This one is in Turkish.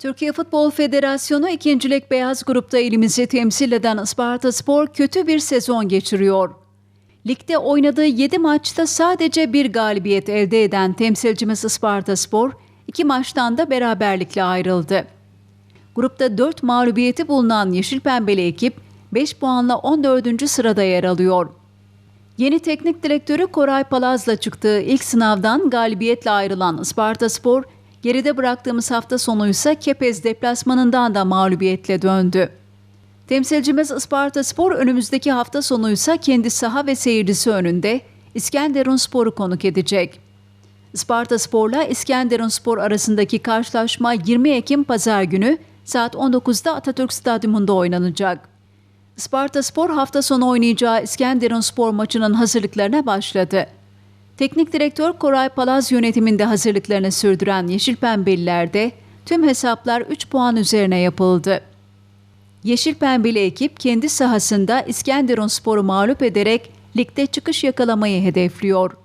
Türkiye Futbol Federasyonu 2. Lig Beyaz Grup'ta elimizi temsil eden Isparta Spor kötü bir sezon geçiriyor. Ligde oynadığı 7 maçta sadece bir galibiyet elde eden temsilcimiz Isparta Spor, iki maçtan da beraberlikle ayrıldı. Grupta 4 mağlubiyeti bulunan Yeşil Pembeli ekip 5 puanla 14. sırada yer alıyor. Yeni teknik direktörü Koray Palaz'la çıktığı ilk sınavdan galibiyetle ayrılan Isparta Spor, geride bıraktığımız hafta sonu ise Kepez deplasmanından da mağlubiyetle döndü. Temsilcimiz Isparta Spor önümüzdeki hafta sonu ise kendi saha ve seyircisi önünde İskenderun Spor'u konuk edecek. Isparta Spor'la İskenderun Spor arasındaki karşılaşma 20 Ekim Pazar günü saat 19'da Atatürk Stadyumunda oynanacak. Isparta Spor hafta sonu oynayacağı İskenderun Spor maçının hazırlıklarına başladı. Teknik direktör Koray Palaz yönetiminde hazırlıklarını sürdüren Yeşil Pembeliler'de tüm hesaplar 3 puan üzerine yapıldı. Yeşil Pembeli ekip kendi sahasında İskenderun Spor'u mağlup ederek ligde çıkış yakalamayı hedefliyor.